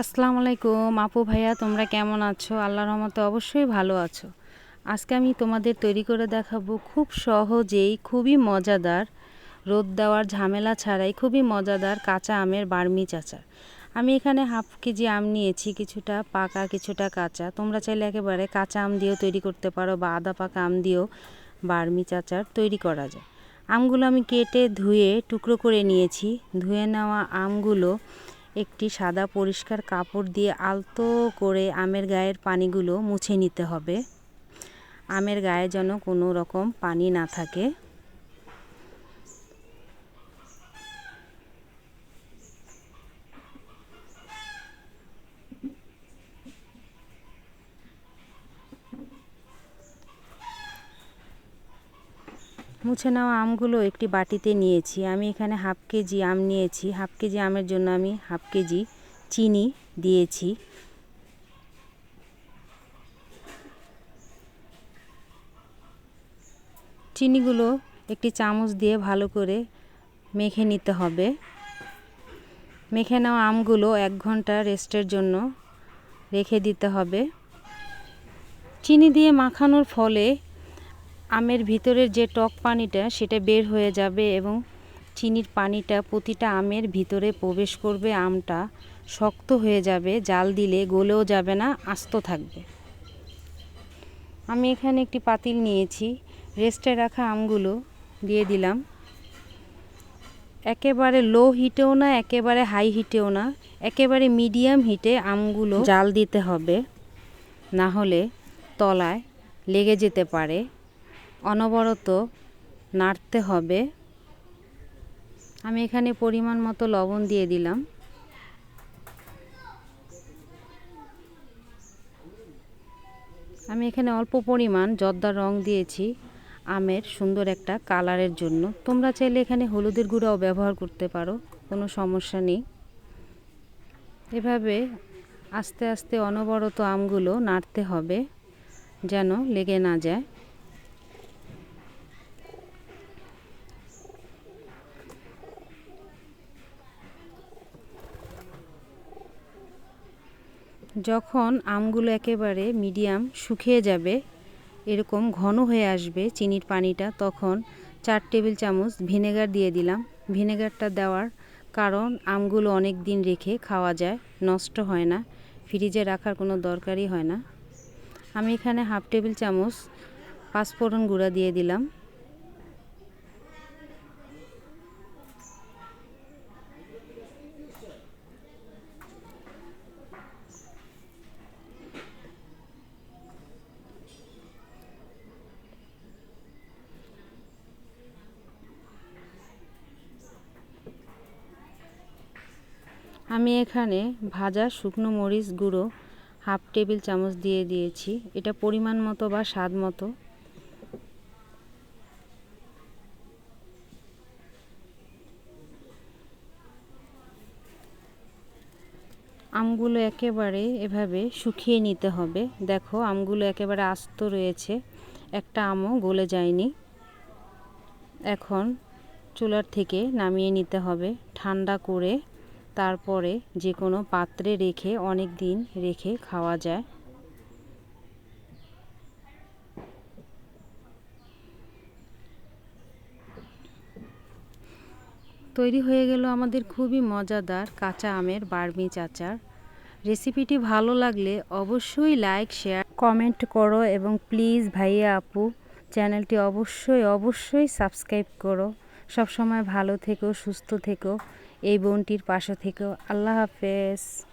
আসসালামু আলাইকুম। আপু ভাইয়া, তোমরা কেমন আছো? আল্লাহর রহমতে অবশ্যই ভালো আছো। আজকে আমি তোমাদের তৈরি করে দেখাবো খুব সহজেই, খুবই মজাদার, রোদ দেওয়ার ঝামেলা ছাড়াই খুবই মজাদার কাঁচা আমের বার্মিচ আচার আমি এখানে হাফ কেজি আম নিয়েছি, কিছুটা পাকা, কিছুটা কাঁচা। তোমরা চাইলে একেবারে কাঁচা আম দিয়েও তৈরি করতে পারো বা আদা পাকা আম দিয়েও বার্মিচ আচার তৈরি করা যায়। আমগুলো আমি কেটে ধুয়ে টুকরো করে নিয়েছি। ধুয়ে নেওয়া আমগুলো একটি সাদা পরিষ্কার কাপড় দিয়ে আলতো করে আমের গায়ের পানিগুলো মুছে নিতে হবে। আমের গায়ে যেন কোনো রকম পানি না থাকে। মুছে নেওয়া আমগুলো একটি বাটিতে নিয়েছি। আমি এখানে হাফ কেজি আম নিয়েছি। হাফ কেজি আমের জন্য আমি হাফ কেজি চিনি দিয়েছি। চিনিগুলো একটি চামচ দিয়ে ভালো করে মেখে নিতে হবে। মেখে নেওয়া আমগুলো এক ঘণ্টা রেস্টের জন্য রেখে দিতে হবে। চিনি দিয়ে মাখানোর ফলে আমের ভিতরের যে টক পানিটা, সেটা বের হয়ে যাবে এবং চিনির পানিটা, প্রতিটা আমের ভিতরে প্রবেশ করবে আমটা, শক্ত হয়ে যাবে, জাল দিলে গলেও যাবে না, আস্ত থাকবে। আমি এখানে একটি পাতিল নিয়েছি, রেস্টে রাখা আমগুলো দিয়ে দিলাম। একেবারে লো হিটেও না, একেবারে হাই হিটেও না, একেবারে মিডিয়াম হিটে আমগুলো জাল দিতে হবে, না হলে তলায় লেগে যেতে পারে। অনবরত নাড়তে হবে। আমি এখানে পরিমাণ মতো লবণ দিয়ে দিলাম। আমি এখানে অল্প পরিমাণ জর্দার রং দিয়েছি আমের সুন্দর একটা কালারের জন্য। তোমরা চাইলে এখানে হলুদের গুঁড়াও ব্যবহার করতে পারো, কোনো সমস্যা নেই। এভাবে আস্তে আস্তে অনবরত আমগুলো নাড়তে হবে, যেন লেগে না যায়। যখন আমগুলো একেবারে মিডিয়াম শুকিয়ে যাবে, এরকম ঘন হয়ে আসবে চিনির পানিটা, তখন চার টেবিল চামচ ভিনেগার দিয়ে দিলাম। ভিনেগারটা দেওয়ার কারণ আমগুলো অনেক দিন রেখে খাওয়া যায়, নষ্ট হয় না, ফ্রিজে রাখার কোনো দরকারই হয় না। আমি এখানে হাফ টেবিল চামচ পাঁচফোড়ন গুঁড়া দিয়ে দিলাম। আমি এখানে ভাজা শুকনো মরিচ গুঁড়ো হাফ টেবিল চামচ দিয়ে দিয়েছি। এটা পরিমাণ মতো বা স্বাদ মতো। আমগুলো একেবারে এভাবে শুকিয়ে নিতে হবে। দেখো, আমগুলো একেবারে আস্ত রয়েছে। একটা আমও গলে যায়নি। এখন চুলার থেকে নামিয়ে নিতে হবে। ঠান্ডা করে তারপরে যে কোনো পাত্রে রেখে অনেক দিন রেখে খাওয়া যায়। তৈরি হয়ে গেল আমাদের খুবই মজাদার কাঁচা আমের বার্মিচ আচার রেসিপিটি ভালো লাগলে অবশ্যই লাইক, শেয়ার, কমেন্ট করো এবং প্লিজ ভাইয়া আপু, চ্যানেলটি অবশ্যই অবশ্যই সাবস্ক্রাইব করো। সবসময় ভালো থেকো, সুস্থ থেকো। এই বোনটির পাশে থেকেও। আল্লাহ হাফেজ।